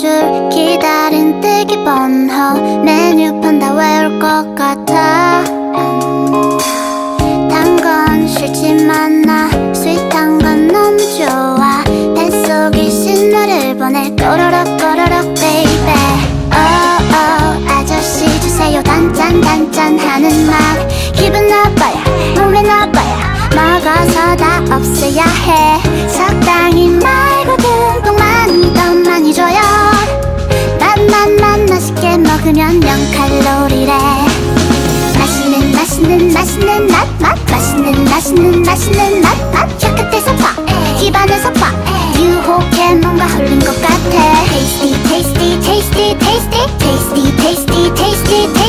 줄 기다린 뜨기 번호. 메뉴판 다 외울 것 같아. 단 건 싫지만 나 스윗한 건 너무 좋아. 뱃속이 신호를 보내. 꼬르륵 꼬르륵 베이베 오오 oh, oh, 아저씨 주세요. 단짠 단짠 하는 맛 기분 나빠야 몸에 나빠야. 먹어서 다 없애야 해. 적당히 맛있는 맛, 맛 맛있는 맛있는 맛있는 맛, 맛 혀끝에서 봐 집안에서 봐 유혹해 뭔가 흐른 것 같아 Tasty, tasty, tasty, tasty Tasty, tasty, tasty, tasty